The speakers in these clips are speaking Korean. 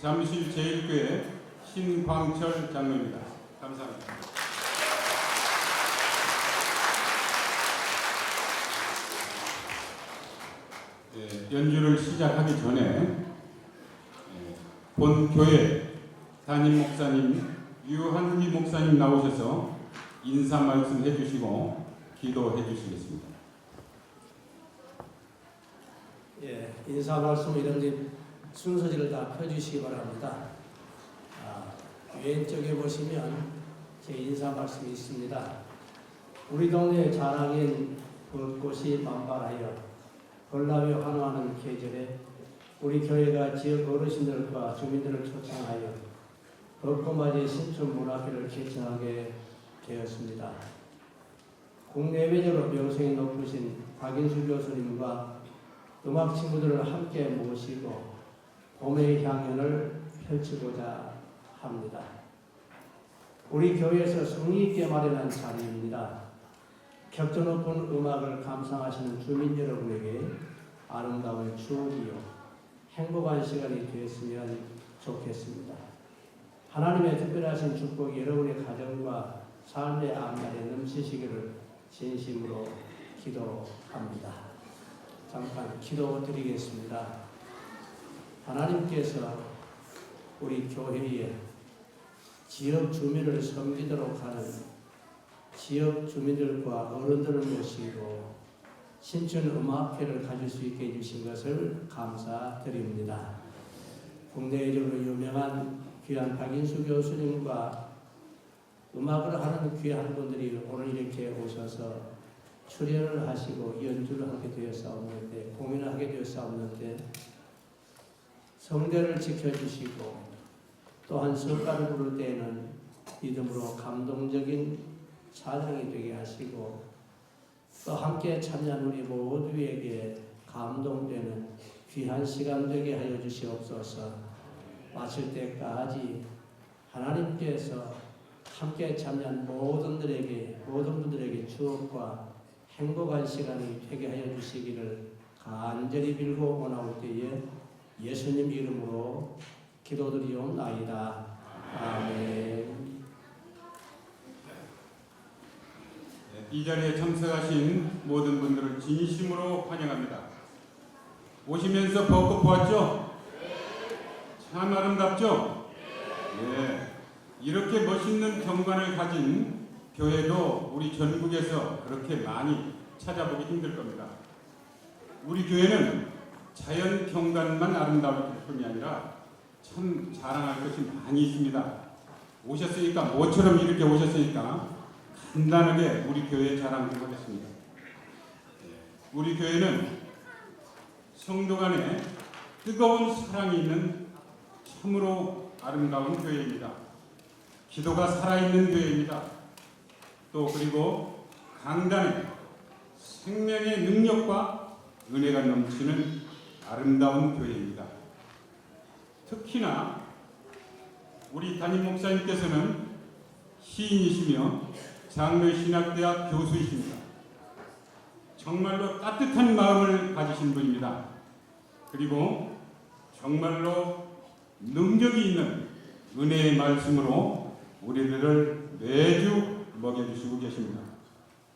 잠실 제일교회 신광철 장로입니다. 감사합니다. 예, 연주를 시작하기 전에 예, 본 교회 담임 목사님 유한기 목사님 나오셔서 인사 말씀 해 주시고 기도해 주시겠습니다. 예, 인사 말씀 이런 데 순서지를 다 펴주시기 바랍니다. 아, 왼쪽에 보시면 제 인사 말씀이 있습니다. 우리 동네 자랑인 벚꽃이 만발하여 벌나며 환호하는 계절에 우리 교회가 지역 어르신들과 주민들을 초청하여 벚꽃맞이 신촌 문화회를 개최하게 되었습니다. 국내외적으로 명성이 높으신 박인수 교수님과 음악 친구들을 함께 모시고 봄의 향연을 펼치고자 합니다. 우리 교회에서 성의 있게 마련한 자리입니다. 격조 높은 음악을 감상하시는 주민 여러분에게 아름다운 추억이요 행복한 시간이 되었으면 좋겠습니다. 하나님의 특별하신 축복이 여러분의 가정과 삶의 앞날에 넘치시기를 진심으로 기도합니다. 잠깐 기도 드리겠습니다. 하나님께서 우리 교회에 지역 주민을 섬기도록 하는 지역 주민들과 어른들을 모시고 신촌 음악회를 가질 수 있게 해주신 것을 감사드립니다. 국내적으로 유명한 귀한 박인수 교수님과 음악을 하는 귀한 분들이 오늘 이렇게 오셔서 출연을 하시고 연주를 하게 되었사옵는데 공연을 하게 되었사옵는데 성대를 지켜주시고 또한 성가를 부를 때에는 믿음으로 감동적인 찬양이 되게 하시고 또 함께 참여한 우리 모두에게 감동되는 귀한 시간 되게 하여 주시옵소서. 마칠 때까지 하나님께서 함께 참여한 모든 들에게 모든 분들에게 추억과 행복한 시간이 되게 하여 주시기를 간절히 빌고 원하올 때에 예수님 이름으로 기도드리옵나이다. 아멘. 네, 이 자리에 참석하신 모든 분들을 진심으로 환영합니다. 오시면서 벚꽃 보았죠? 참 아름답죠? 예. 이렇게 멋있는 경관을 가진 교회도 우리 전국에서 그렇게 많이 찾아보기 힘들 겁니다. 우리 교회는 자연 경관만 아름다울 뿐이 아니라 참 자랑할 것이 많이 있습니다. 오셨으니까 모처럼 이렇게 오셨으니까 간단하게 우리 교회 자랑 좀 하겠습니다. 우리 교회는 성도 간에 뜨거운 사랑이 있는 참으로 아름다운 교회입니다. 기도가 살아있는 교회입니다. 또 그리고 강단에 생명의 능력과 은혜가 넘치는 아름다운 교회입니다. 특히나 우리 담임 목사님께서는 시인이시며 장로신학대학 교수이십니다. 정말로 따뜻한 마음을 가지신 분입니다. 그리고 정말로 능력이 있는 은혜의 말씀으로 우리들을 매주 먹여주시고 계십니다.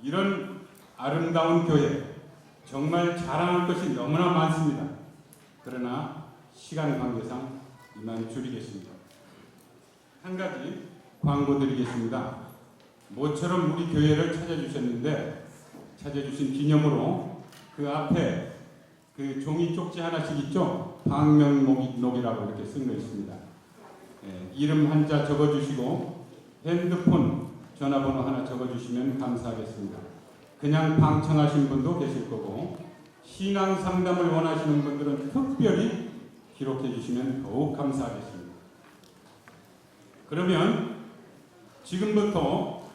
이런 아름다운 교회 정말 자랑할 것이 너무나 많습니다. 그러나 시간 관계상 이만 줄이겠습니다. 한 가지 광고 드리겠습니다. 모처럼 우리 교회를 찾아주셨는데 찾아주신 기념으로 그 앞에 그 종이 쪽지 하나씩 있죠? 방명록이라고 이렇게 쓴 거 있습니다. 예, 이름 한자 적어주시고 핸드폰 전화번호 하나 적어주시면 감사하겠습니다. 그냥 방청하신 분도 계실 거고 신앙 상담을 원하시는 분들은 특별히 기록해 주시면 더욱 감사하겠습니다. 그러면 지금부터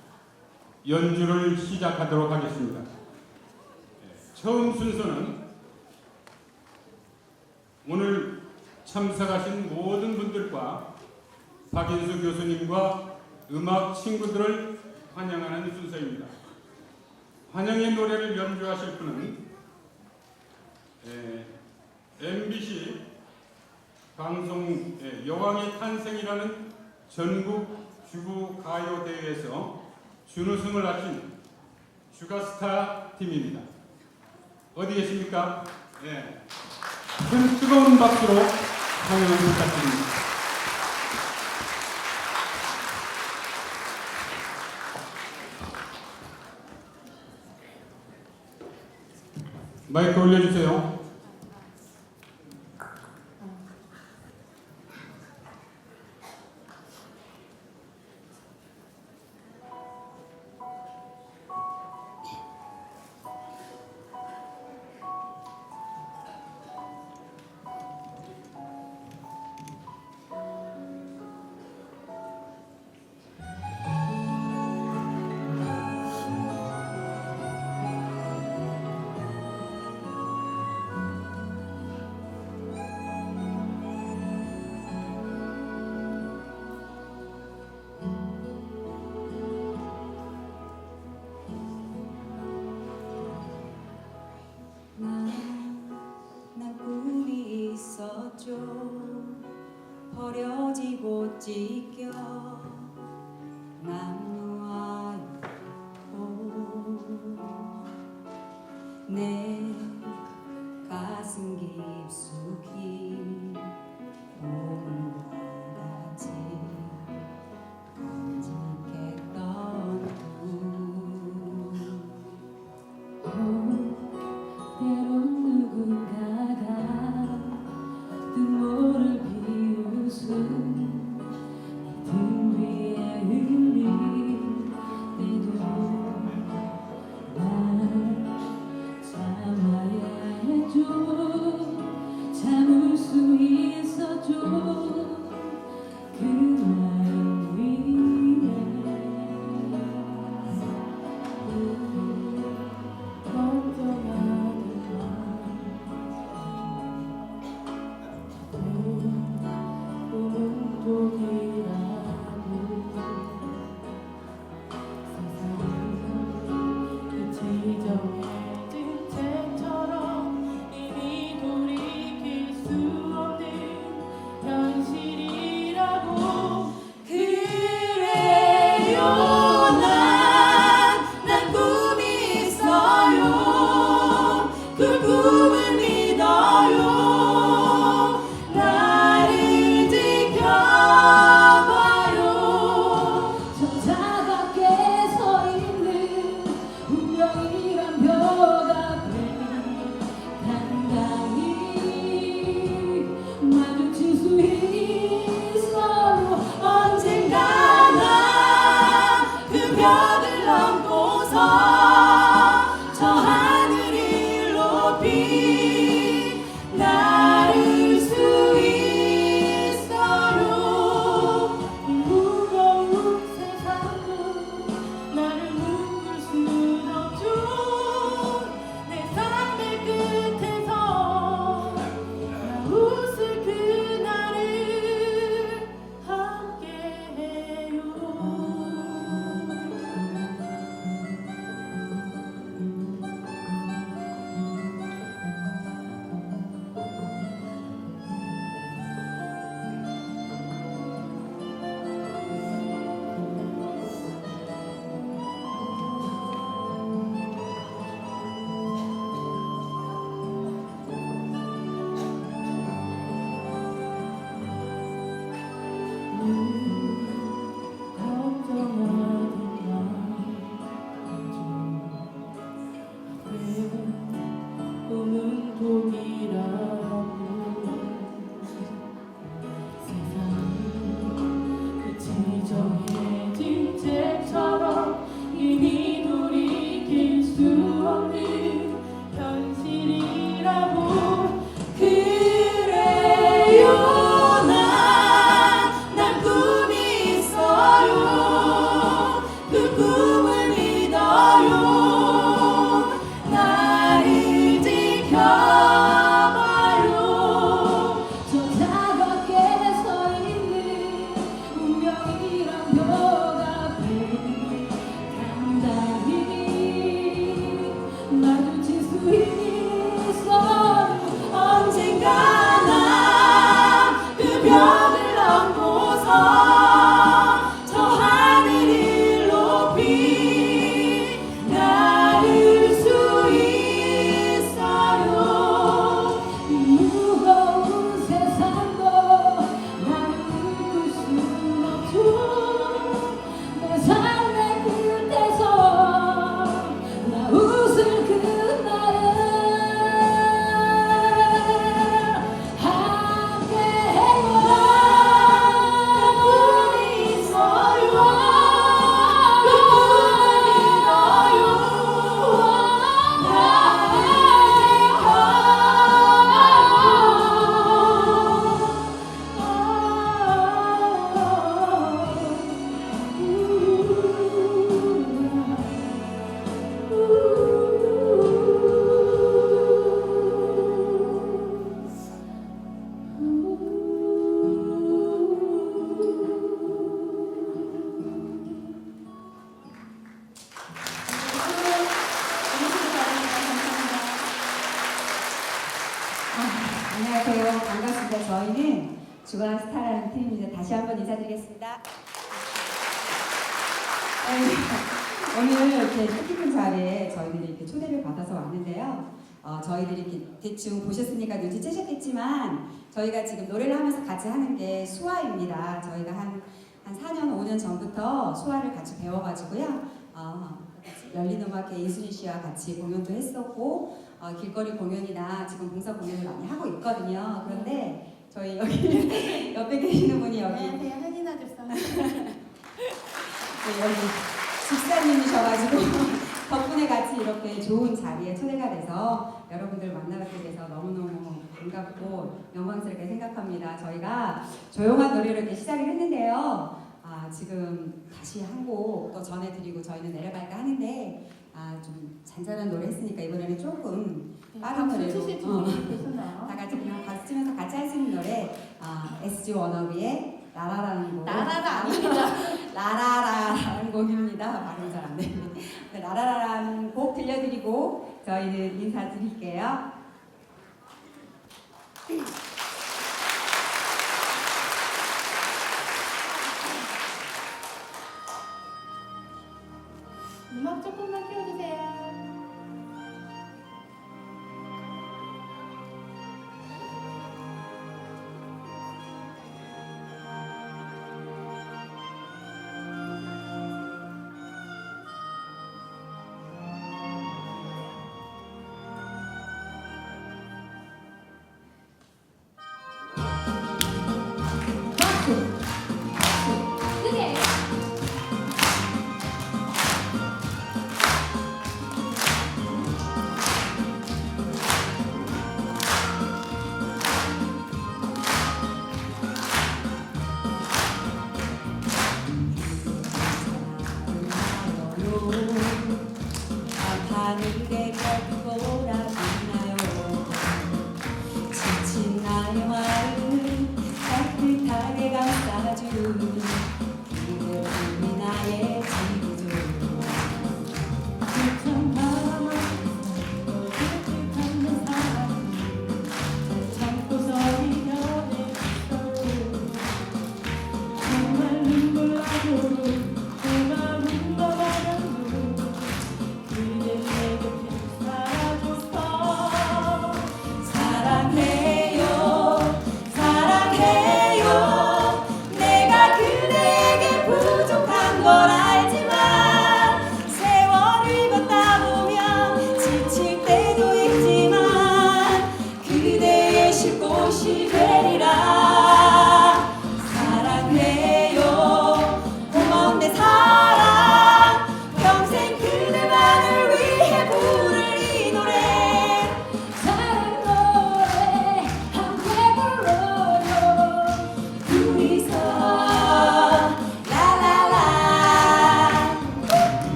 연주를 시작하도록 하겠습니다. 예, 처음 순서는 오늘 참석하신 모든 분들과 박인수 교수님과 음악 친구들을 환영하는 순서입니다. 환영의 노래를 연주하실 분은 예, MBC 방송 예, 여왕의 탄생이라는 전국 주부 가요 대회에서 준우승을 하신 주가스타 팀입니다. 어디 계십니까? 예. 큰 뜨거운 박수로 환영을 부탁드립니다. 마이크 올려주세요. be. 이렇게 대충 보셨으니까 눈치채셨겠지만 저희가 지금 노래를 하면서 같이 하는 게 수화입니다. 저희가 한, 한 4년, 5년 전부터 수화를 같이 배워가지고요. 어, 열린 음악회 이수진 씨와 같이 공연도 했었고 어, 길거리 공연이나 지금 봉사 공연을 많이 하고 있거든요. 그런데 저희 여기 옆에 계시는 분이 여기 안녕하세요. 한인아 집사. 네, 여기 집사님이셔가지고 덕분에 같이 이렇게 좋은 자리에 초대가 돼서 여러분들 만나뵙게 돼서 너무너무 반갑고 영광스럽게 생각합니다. 저희가 조용한 노래로 이렇게 시작을 했는데요. 아, 지금 다시 한 곡 또 전해드리고 저희는 내려갈까 하는데 아, 좀 잔잔한 노래 했으니까 이번에는 조금 빠른 박수 노래로 어. 다 같이 그냥 박수 치면서 같이 할 수 있는 노래 아, SG 워너비의 나라라는 곡 나라가 아닙니다. 라라라라는 곡입니다. 발음 잘안되 네. 네, 라라라라는 곡 들려드리고 저희는 인사드릴게요.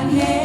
ángel.